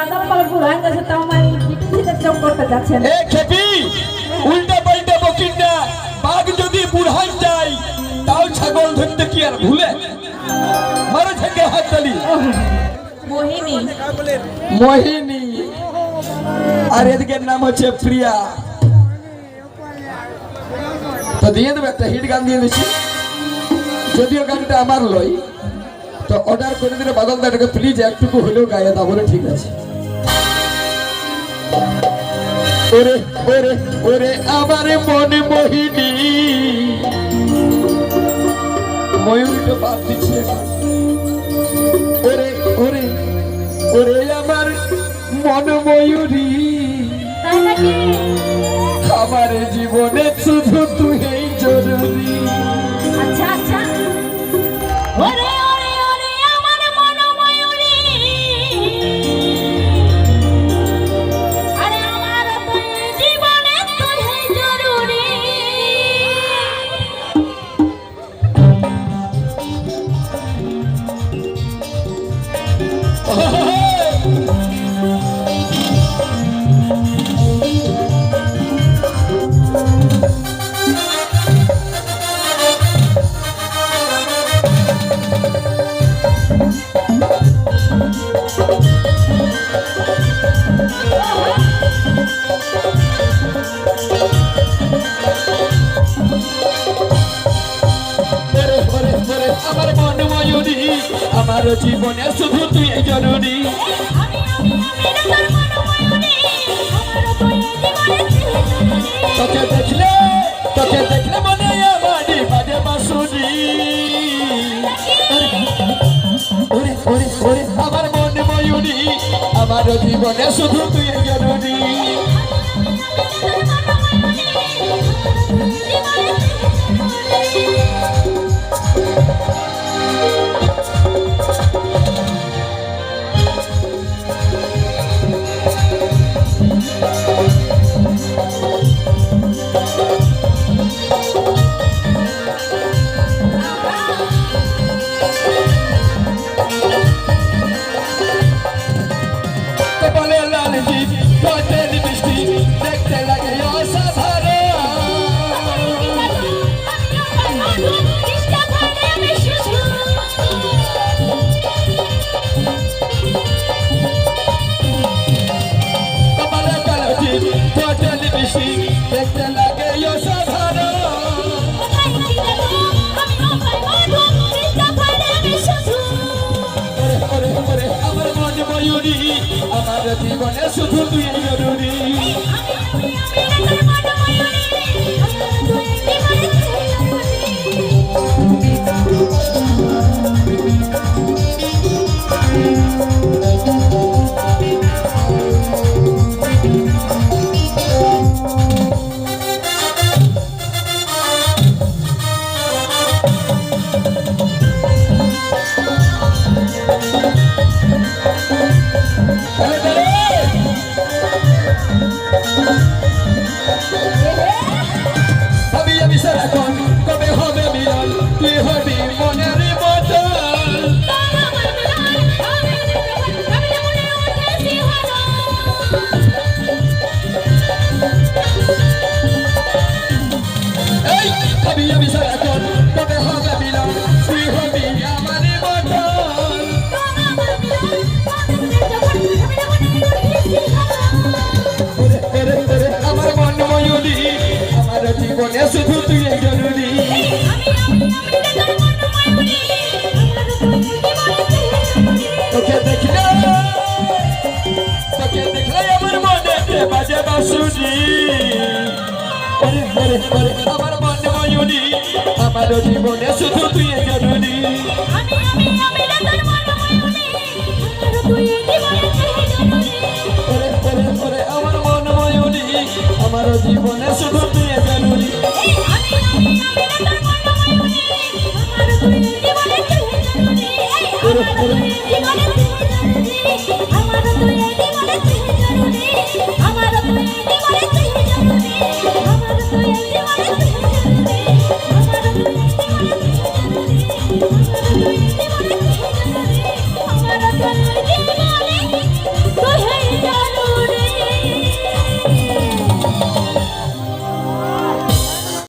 বাদাম পাল বুড়ান গেছে তাও মানে পিঠে চম করতে যাচ্ছেন এ খেপি উল্টা পাল্টা না বাঘ যদি বুড়হান যায় তাও ছাগল ধরতে কি আর ভুলে? মারে থেকে হাত তালি মোহিনী। মোহিনী। আর এদিকের নাম হচ্ছে প্রিয়া। তো দিয়ে দেবে একটা হিট গান দিয়ে দিচ্ছি। যদিও গানটা আমার লই তো অর্ডার করে দিলে বাদল দাটাকে প্লিজ একটুকু হলেও গায়ে দাও বলে ঠিক আছে। ওরে ওরে ওরে আমার মনে মোহিনী। ময়ূরটা বাদ দিচ্ছে ওরে ওরে ওরে আমার মন ময়ূরী। আমার জীবনে শুধু তুই জরুরি। আমার জীবনে শুধু তুই জরুরি। তোকে দেখলে তোকে দেখলে মনে আমারি বাজে বাসুরি। ওরে ওরে ওরে আমার মন ময়ূরী আমার জীবনে শুধু তুই জরুরি। Tell her you're তোকে দেখলে তোকে দেখলে আমার মনে বাজে বাসুনি ওরে ওরে ওরে আমার মনে ময়ুনি আমার জীবনে শুধু তুই জরুরি আমি আমি আমি তোর মনে ময়ুনি আমার তুই জীবনে জরুরি ওরে ওরে ওরে আমার মনে ময়ুনি আমার জীবনে শুধু তুই জরুরি আমি আমি আমি তোর মনে ময়ুনি আমার তুই জীবনে